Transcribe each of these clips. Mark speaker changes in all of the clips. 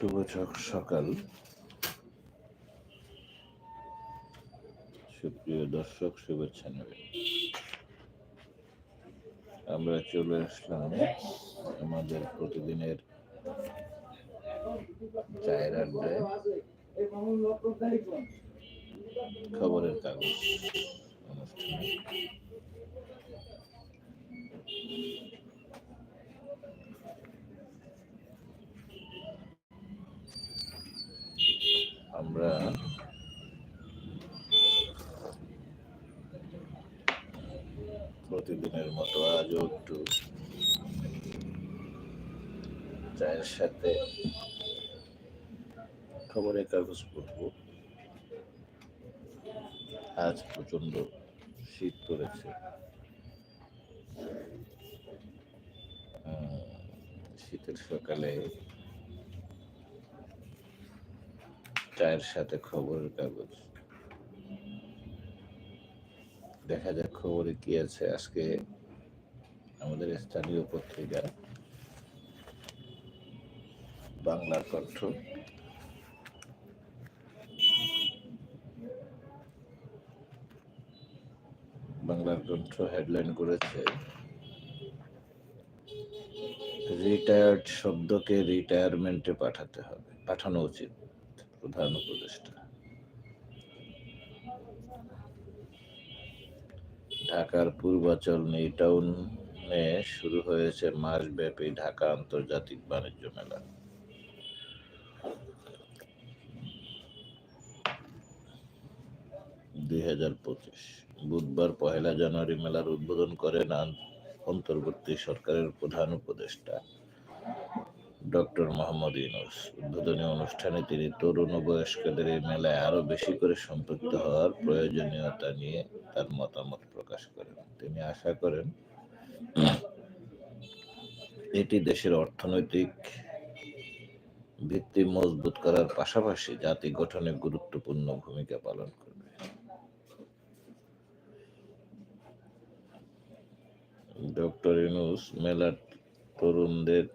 Speaker 1: শুভ সকাল। সুপ্রিয় দর্শক, শুভেচ্ছা নেবে আমরা চলে আসলাম আমাদের প্রতিদিনের চায়ের আড্ডায়। খবরের কাগজ অনুষ্ঠানে আমরা প্রতিদিনের মতো আজও একটু চায়ের সাথে খবরের কাগজ পড়ব। আজ প্রচণ্ড শীত পড়েছে। শীতের সকালে চায়ের সাথে খবরের কাগজ। দেখা যাক খবরে কি আছে। আজকে আমাদের স্থানীয় পত্রিকা বাংলার কণ্ঠ। বাংলার কণ্ঠ হেডলাইন করেছে, রিটায়ার্ড শব্দকে রিটায়ারমেন্টে পাঠাতে হবে। পাঠানো উচিত প্রধান উপদেষ্টা। ঢাকার পূর্বাচল নিউটাউনে শুরু হয়েছে মাসব্যাপী ঢাকা আন্তর্জাতিক বাণিজ্য মেলা। দুই হাজার পঁচিশ। বুধবার পহেলা জানুয়ারি মেলার উদ্বোধন করেন অন্তর্বর্তী সরকারের প্রধান উপদেষ্টা ডক্টর মোহাম্মদ ইউনুস। উদ্বোধনী অনুষ্ঠানে তিনি তরুণ ও বয়স্কদের এই মেলায় আরও বেশি করে সম্পৃক্ত হওয়ার প্রয়োজনীয়তা নিয়ে তার মতামত প্রকাশ করেন। তিনি আশা করেন এটি দেশের অর্থনৈতিক ভিত্তি মজবুত করার পাশাপাশি জাতি গঠনে গুরুত্বপূর্ণ ভূমিকা পালন করবে। ডক্টর ইউনুস মেলার তরুণদের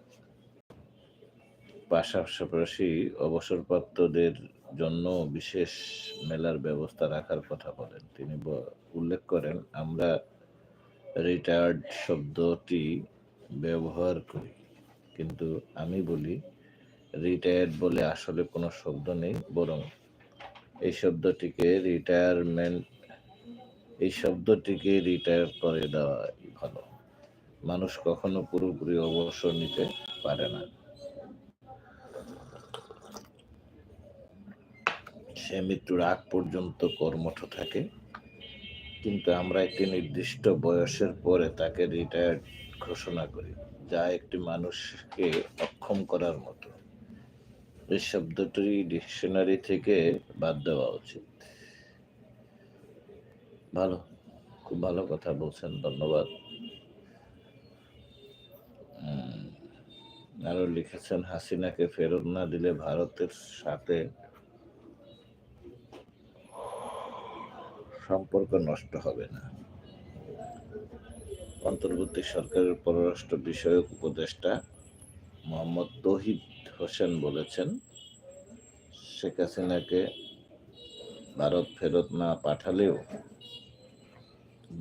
Speaker 1: পাশাপাশি অবসরপ্রাপ্তদের জন্য বিশেষ মেলার ব্যবস্থা রাখার কথা বলেন। তিনি উল্লেখ করেন, আমরা রিটায়ার্ড শব্দটি ব্যবহার করি, কিন্তু আমি বলি, রিটায়ার্ড বলে আসলে কোনো শব্দ নেই, বরং এই শব্দটিকে রিটায়ারমেন্ট, এই শব্দটিকে রিটায়ার করে দেওয়া ভালো। মানুষ কখনো পুরোপুরি অবসর নিতে পারে না। সে মৃত্যুর আগ পর্যন্ত কর্মঠ থাকে, কিন্তু আমরা একটি নির্দিষ্ট বয়সের পরে তাকে রিটায়ার্ড ঘোষণা করি, যা একটি মানুষকে অক্ষম করার মতো। এই শব্দটি ডিকশনারি থেকে বাদ দেওয়া উচিত। ভালো, খুব ভালো কথা বলছেন, ধন্যবাদ। উম, আরও লিখেছেন হাসিনাকে ফেরত না দিলে ভারতের সাথে সম্পর্ক নষ্ট হবে না। অন্তর্বর্তী সরকারের পররাষ্ট্র বিষয়ক উপদেষ্টা মোহাম্মদ তহিদ হোসেন বলেছেন শেখ হাসিনাকে ভারত ফেরত না পাঠালেও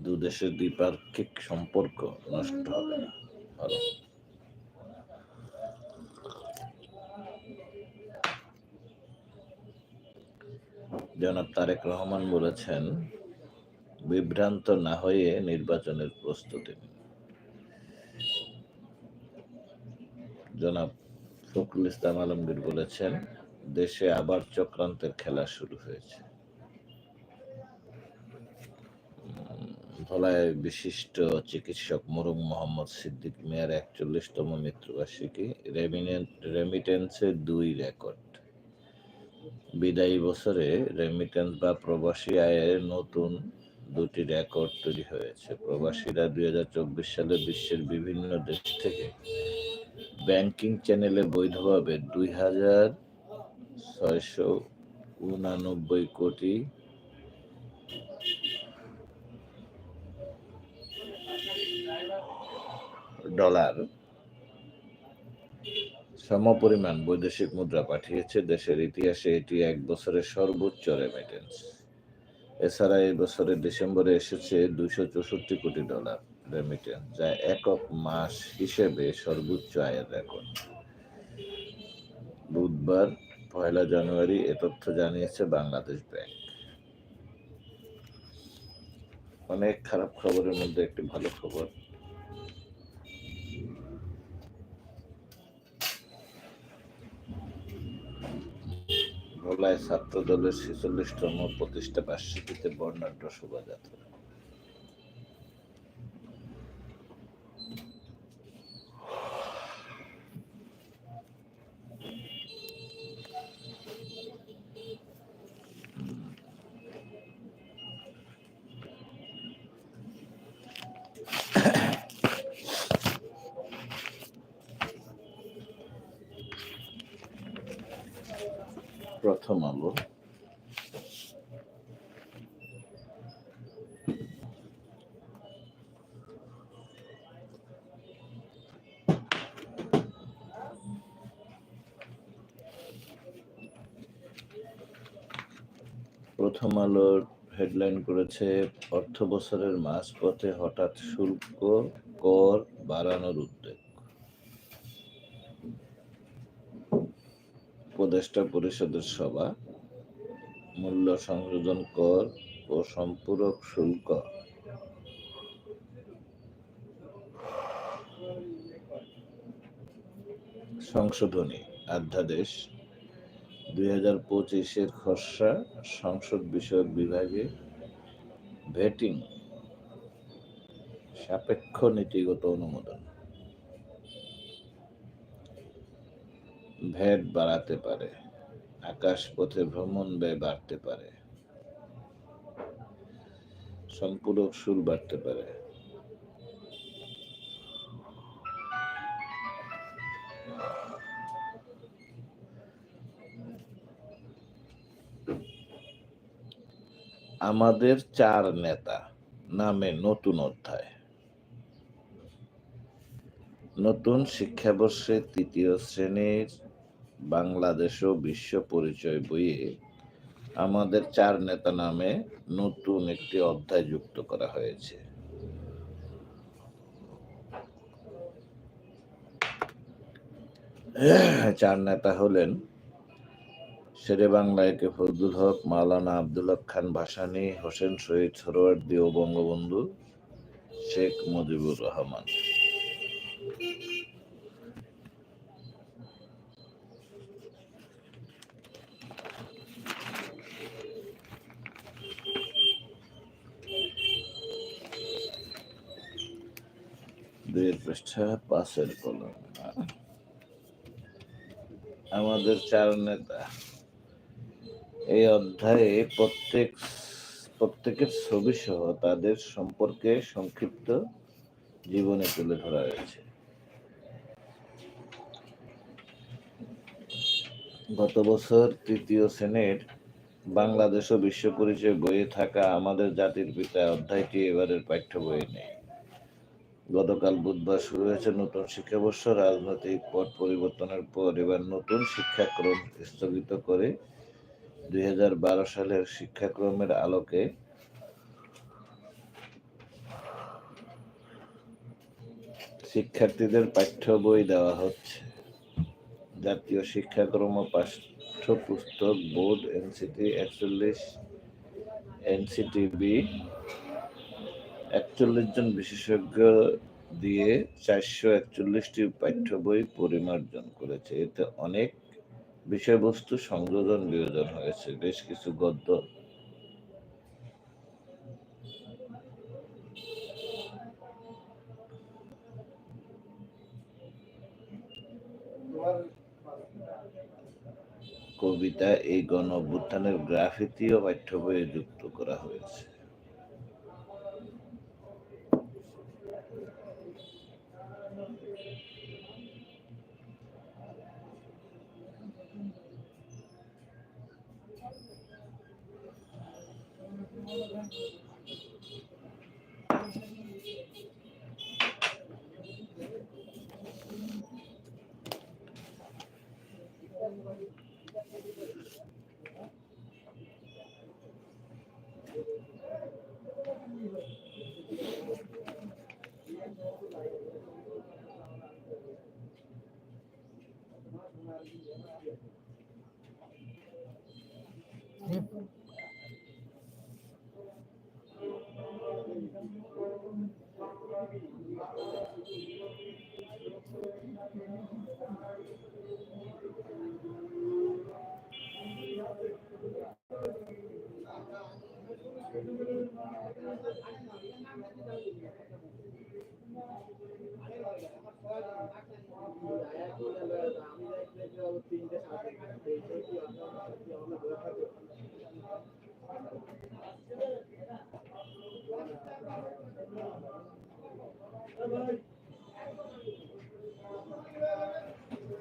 Speaker 1: দু দেশের দ্বিপাক্ষিক সম্পর্ক নষ্ট হবে না ভালো জনাব তারেক রহমান বলেছেন, বিভ্রান্ত না হয়ে নির্বাচনের প্রস্তুতি জনাব ফখরুল ইসলাম আলমগীর বলেছেন, দেশে আবার চক্রান্তের খেলা শুরু হয়েছে। ধলায় বিশিষ্ট চিকিৎসক মরুম মোহাম্মদ সিদ্দিক মিয়ার একচল্লিশতম মৃত্যুবার্ষিকী রেমিনেন্ট রেমিটেন্সে দুই রেকর্ড। বিদায়ী বছরে রেমিটেন্স বা প্রবাসী আয়ের নতুন দুটি রেকর্ড তৈরি হয়েছে। প্রবাসীরা দুই হাজার চব্বিশ সালে বিশ্বের বিভিন্ন দেশ থেকে ব্যাংকিং চ্যানেলে বৈধভাবে দুই হাজার ছয়শো উনানব্বই কোটি ডলার সমপরিমাণ বৈদেশিক মুদ্রা পাঠিয়েছে দেশের ইতিহাসে এটি এক বছরের সর্বোচ্চ রেমিটেন্স এছাড়া এই বছরের ডিসেম্বরে এসেছে দুশো চৌষট্টি কোটি ডলার রেমিটেন্স যা একক মাস হিসেবে সর্বোচ্চ আয়ের রেকর্ড বুধবার, পয়লা জানুয়ারি এ তথ্য জানিয়েছে বাংলাদেশ ব্যাংক। অনেক খারাপ খবরের মধ্যে একটি ভালো খবর ভোলায় ছাত্র দলের ছেচল্লিশতম প্রতিষ্ঠা বার্ষিকীতে বর্ণাঢ্য শোভাযাত্রা। প্রথম আলো। প্রথম আলোর হেডলাইন করেছে অর্থ বছরের মাঝপথে হঠাৎ শুল্ক কর বাড়ানোর উপদেষ্টা পরিষদের সভা, মূল্য সংযোজন কর ও সম্পূরক শুল্ক। সংশোধনী অধ্যাদেশ দুই হাজার পঁচিশের খসড়া সংসদ বিষয়ক বিভাগে ভেটিং, সাপেক্ষ নীতিগত অনুমোদন। ভ্যাট বাড়াতে পারে, আকাশপথে ভ্রমণ ব্যয় বাড়তে পারে, সম্পূরক সুর বাড়তে পারে। আমাদের চার নেতা, নামে নতুন অধ্যায়। নতুন শিক্ষাবর্ষে তৃতীয় শ্রেণির বাংলাদেশ ও বিশ্ব পরিচয় বইয়ে আমাদের চার নেতা নামে নতুন একটি অধ্যায় যুক্ত করা হয়েছে। চার নেতা হলেন শেরে বাংলা কে ফজলুল হক, মাওলানা আব্দুল খান ভাসানী, হোসেন শহীদ সরোয়ার্দী ও বঙ্গবন্ধু শেখ মুজিবুর রহমান। পৃষ্ঠা পাশের কলম আমাদের চার নেতা। এই অধ্যায়ে প্রত্যেক, প্রত্যেকের ছবি সহ তাদের সম্পর্কে সংক্ষিপ্ত জীবনে তুলে ধরা হয়েছে। গত বছর তৃতীয় শ্রেণির বাংলাদেশ ও বিশ্ব পরিচয় বইয়ে থাকা আমাদের জাতির পিতা অধ্যায়টি এবারের পাঠ্য বইয়ে নেই। গতকাল বুধবার শুরু হয়েছে নতুন শিক্ষাবর্ষ। রাজনৈতিক পট পরিবর্তনের পর এবার নতুন শিক্ষাক্রম স্থগিত করে দুই হাজার বারো সালের শিক্ষাক্রমের আলোকে শিক্ষার্থীদের পাঠ্য বই দেওয়া হচ্ছে। জাতীয় শিক্ষাক্রম ও পাঠ্যপুস্তক বোর্ড, এনসিটি, একচল্লিশ, এনসিটিবি একচল্লিশ জন বিশেষজ্ঞ দিয়ে চারশো একচল্লিশটি পাঠ্য বই পরিমার্জন করেছে। এতে অনেক বিষয়বস্তু সংযোজন বিয়োজন হয়েছে। বেশ কিছু গদ্য। কবিতা এই গণ অভ্যুত্থানের গ্রাফিতিও পাঠ্য বইয়ে যুক্ত করা হয়েছে।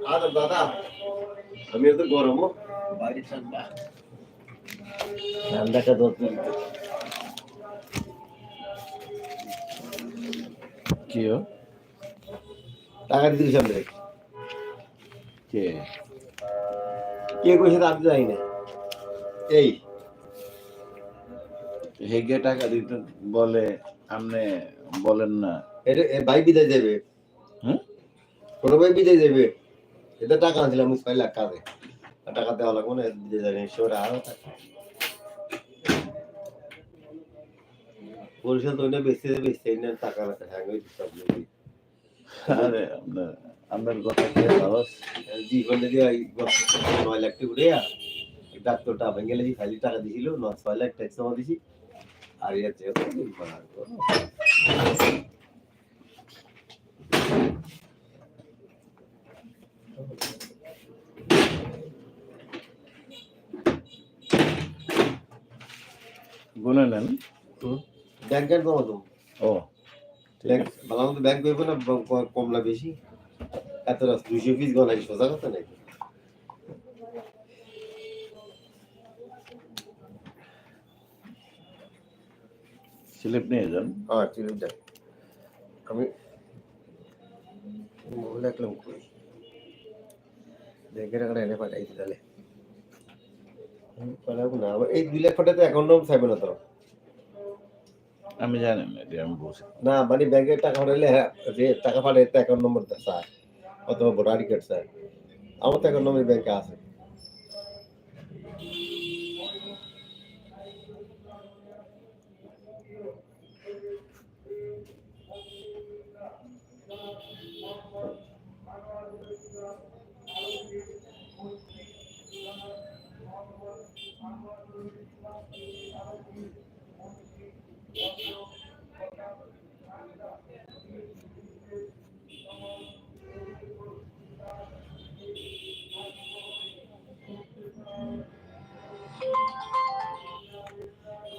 Speaker 2: আর দাদা আমি এত গরম বাইরে ঠান্ডা ঠান্ডাটা তো
Speaker 1: কি ও?
Speaker 2: টাকা দিতে সামনে
Speaker 1: কে?
Speaker 2: কে কইছে তা আমি তো জানি না। এই
Speaker 1: হেগে টাকা দিতে বলে আপনি বলেন না।
Speaker 2: এটা ভাই বিদায় দেবে।
Speaker 1: হুম
Speaker 2: ছোট ভাই বিদায় দেবে। এটা টাকা আনছিলাম ছয় লাখ কাজে টাকা দেওয়া লাগবে না বিদায় যাবে সেটা আরও তো ওইটা বেচতে না টাকা না হ্যাঁ ওই সব।
Speaker 1: আরে আপনার আপনার কথা কে
Speaker 2: দিয়ে নয় লাখ টাকা ডাক্তারটা ভেঙে লেগে খালি টাকা দিছিল নয় ছয় লাখ ট্যাক্স জমা দিছি। আর ইয়ে
Speaker 1: গুনে নেন।
Speaker 2: ব্যাংকের জমা তো
Speaker 1: ও। ঠিক
Speaker 2: ব্যাংক
Speaker 1: আছে।
Speaker 2: ভালো মতো ব্যাংক করব না ব- ক- কমলা বেশি। এত রাত দুইশো পিস গনা সোজা কথা নাকি?
Speaker 1: স্লিপ নিয়ে যান।
Speaker 2: হ্যাঁ ঠিক আছে আমি লেখলাম কই ব্যাংকের টাকাটা এনে পাঠাইছি তাহলে। পাঠাবো না। এই দুই লাখ টাকা তো অ্যাকাউন্ট নম্বর চাইবে না তো।
Speaker 1: আমি জানি না এটা আমি বলছি।
Speaker 2: না মানে ব্যাংকে টাকা পাঠাইলে হ্যাঁ, যে টাকা পাঠাই তো অ্যাকাউন্ট নম্বর স্যার অথবা ভোটার কার্ড স্যার। আমার তো অ্যাকাউন্ট নম্বর ব্যাংকে আছে।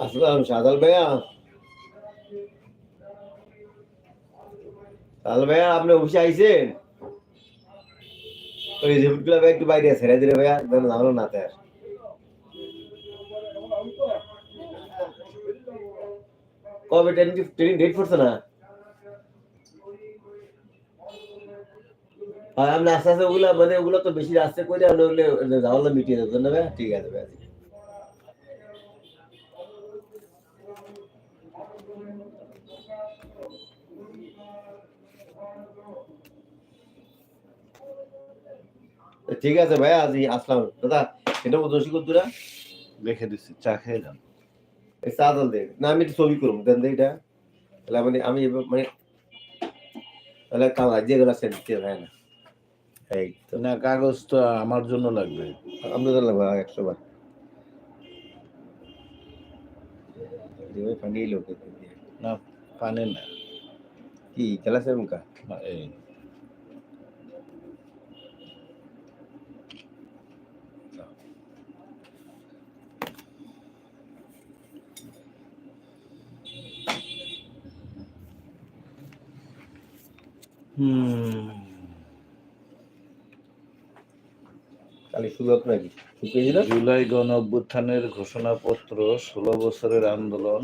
Speaker 2: আসলাম সাদাল ভাইয়া। সাদাল ভাইয়া, আপনি অফিসে আইছেন? ওই রিপোর্টগুলো ভাই একটু বাইরে ছেড়ে দিলে ভাইয়া, যেন না তার কবে ট্রেনিং ট্রেনিং ডেট পড়ছে না? আর আপনি আস্তে আস্তে ওগুলা মানে ওগুলো তো বেশি আস্তে করে আপনি ওগুলো ঝামেলা মিটিয়ে দেবেন না ভাইয়া, ঠিক আছে ভাইয়া ঠিক আছে ভাইয়া আজ আসলাম। দাদা এটা মতো রসিক দূরা
Speaker 1: লিখে দিচ্ছি চা খেয়ে যান
Speaker 2: এই চা দল দেন না আমি একটু ছবি করুন দেন দে এটা। তাহলে মানে আমি মানে তাহলে কাম আজকে গেলা সেন্ট দিতে হয় না। এই তো।
Speaker 1: না কাগজ তো আমার জন্য লাগবে।
Speaker 2: তো লাগবে একশো বার। পানি লোক
Speaker 1: না পানি না।
Speaker 2: কি খেলা সে মুখা?
Speaker 1: এই হুম
Speaker 2: কালি সুযোগ নাকি শুকিয়ে দিল
Speaker 1: জুলাই গণ অভ্যুত্থানের ঘোষণাপত্র ষোলো বছরের আন্দোলন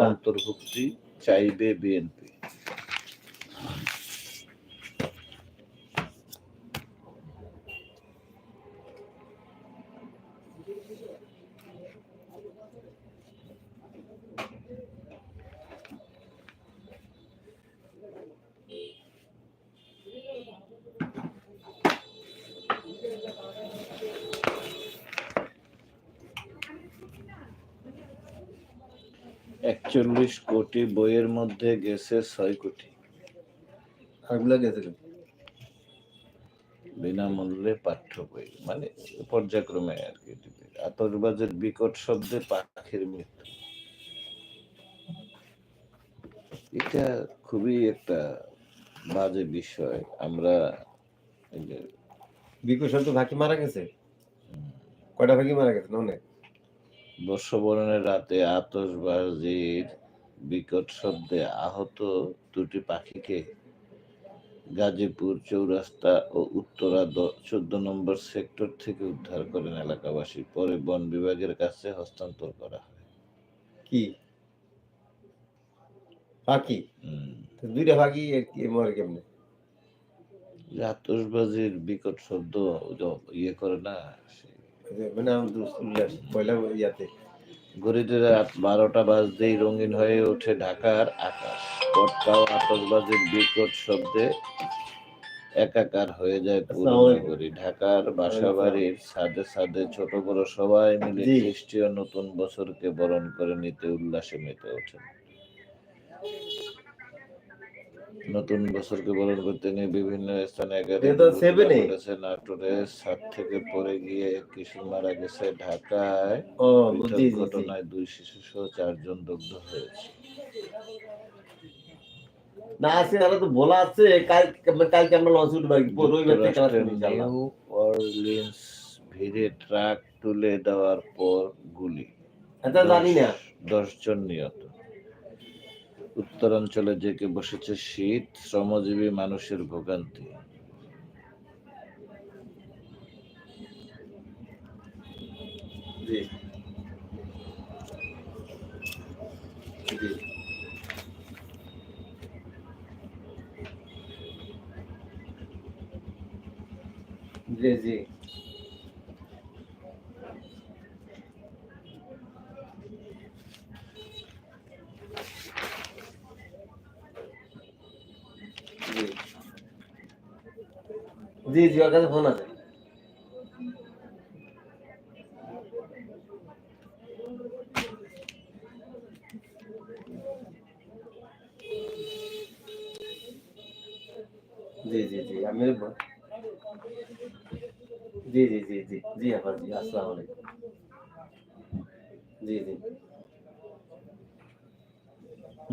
Speaker 1: অন্তর্ভুক্তি চাইবে বিএনপি। একচল্লিশ কোটি বইয়ের মধ্যে গেছে ছয় কোটি।
Speaker 2: গেছে
Speaker 1: বিনামূল্যে পাঠ্য বই মানে পর্যায়ক্রমে আর কি দিবে। আতশবাজের বিকট শব্দে পাখির মৃত্যু। এটা খুবই একটা বাজে বিষয়। আমরা যে,
Speaker 2: বিকুশল ভাকি মারা গেছে? কয়টা ভাকি মারা গেছে? না অনেক?
Speaker 1: বর্ষবরণের রাতে আতসবাজির বিকট শব্দে আহত দুটি পাখিকে গাজীপুর চৌরাস্তা ও উত্তরা চোদ্দ নম্বর সেক্টর থেকে উদ্ধার করেন এলাকাবাসী। পরে বন বিভাগের কাছে হস্তান্তর করা হয়।
Speaker 2: কি? পাখি দুইটা পাখি মরে কেমনে?
Speaker 1: যে আতশবাজির বিকট শব্দ ইয়ে করে না সেই
Speaker 2: মানে পয়লা ইয়াতে।
Speaker 1: ঘড়িতে রাত বারোটা বাজতেই রঙিন হয়ে ওঠে ঢাকার আকাশ। পটকাও বিকট শব্দে একাকার হয়ে যায় পুরো। নগরী ঢাকার বাসাবাড়ির ছাদে ছাদে ছোট বড় সবাই মিলে খ্রিস্টীয় নতুন বছরকে বরণ করে নিতে উল্লাসে মেতে ওঠেন। নতুন বছরকে বরণ করতে নিয়ে বিভিন্ন স্থানে নাটোরে থেকে পড়ে গিয়ে এক কিশোর মারা গেছে ঢাকায়। ঘটনায় দুই শিশু সহ চারজন দগ্ধ হয়েছে।
Speaker 2: না আছে আরও তো বলা আছে কাল কালকে আমরা লঞ্চ উঠবো রবিবার থেকে ক্লাস
Speaker 1: যুক্তরাষ্ট্রের
Speaker 2: করব ইনশাআল্লাহ।
Speaker 1: নিউ অরলিন্স ভিড়ে ট্রাক তুলে দেওয়ার পর গুলি।
Speaker 2: এটা জানি না।
Speaker 1: দশ জন নিহত। উত্তরাঞ্চলে জেকে বসেছে শীত শ্রমজীবী মানুষের ভোগান্তি
Speaker 2: জি জি জি জি জি কাছে ফোন আছে। জি জি জি জি জি জি জি জি আলাইকুম। জি জি।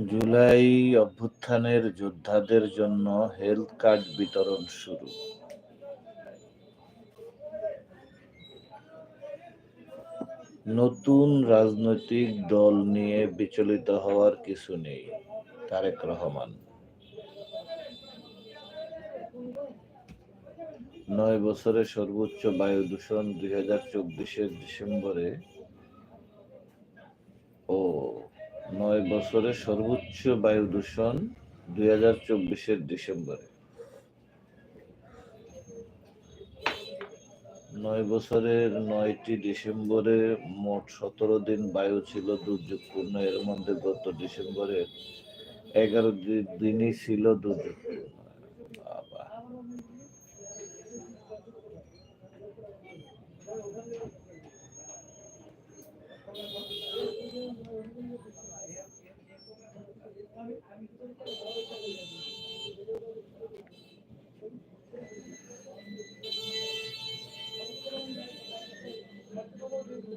Speaker 1: জুলাই অভ্যুত্থানের যোদ্ধাদের জন্য হেলথ কার্ড বিতরণ শুরু। নতুন রাজনৈতিক দল নিয়ে বিচলিত হওয়ার কিছু নেই, তারেক রহমান। নয় বছরে সর্বোচ্চ বায়ু দূষণ দুই হাজার চব্বিশের ডিসেম্বরে ও নয় বছরে সর্বোচ্চ বায়ু দূষণ দুই হাজার চব্বিশের ডিসেম্বরে। নয় বছরের নয়টি ডিসেম্বরে মোট সতেরো দিন বায়ু ছিল দুর্যোগপূর্ণ। এর মধ্যে গত ডিসেম্বরে এগারো দিনই ছিল দুর্যোগপূর্ণ।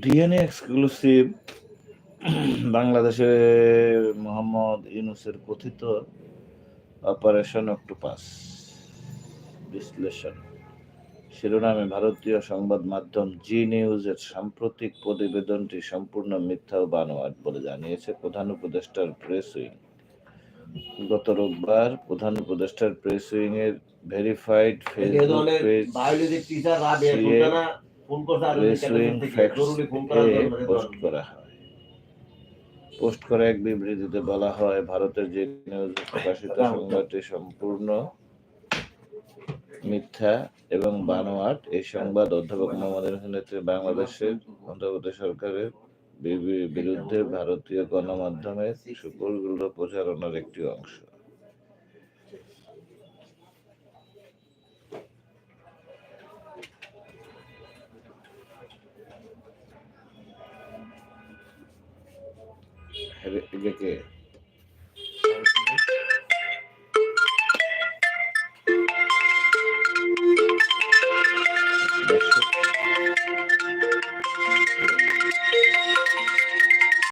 Speaker 1: ডিএনএ এক্সক্লুসিভ বাংলাদেশে মোহাম্মদ ইউনুসের কথিত অপারেশন অক্টোপাস বিশ্লেষণ। শিরোনামে ভারতীয় সংবাদ মাধ্যম জি নিউজের সাম্প্রতিক প্রতিবেদনটি সম্পূর্ণ মিথ্যা ও বানোয়াট বলে জানিয়েছে প্রধান উপদেষ্টার প্রেস উইং। গত রোববার প্রধান উপদেষ্টার প্রেস উইং এর ভেরিফাইড ফেসবুক পেজ পোস্ট করা হয়। পোস্ট করে এক বিবৃতিতে বলা হয় ভারতের যে নিউজে প্রকাশিত সংবাদটি সম্পূর্ণ মিথ্যা এবং বানোয়াট। এই সংবাদ অধ্যাপক মোহাম্মদ নেতৃত্বে বাংলাদেশের অন্তর্বর্তী সরকারের বিরুদ্ধে ভারতীয় গণমাধ্যমের সুপরগুলো প্রচারণার একটি অংশ। কে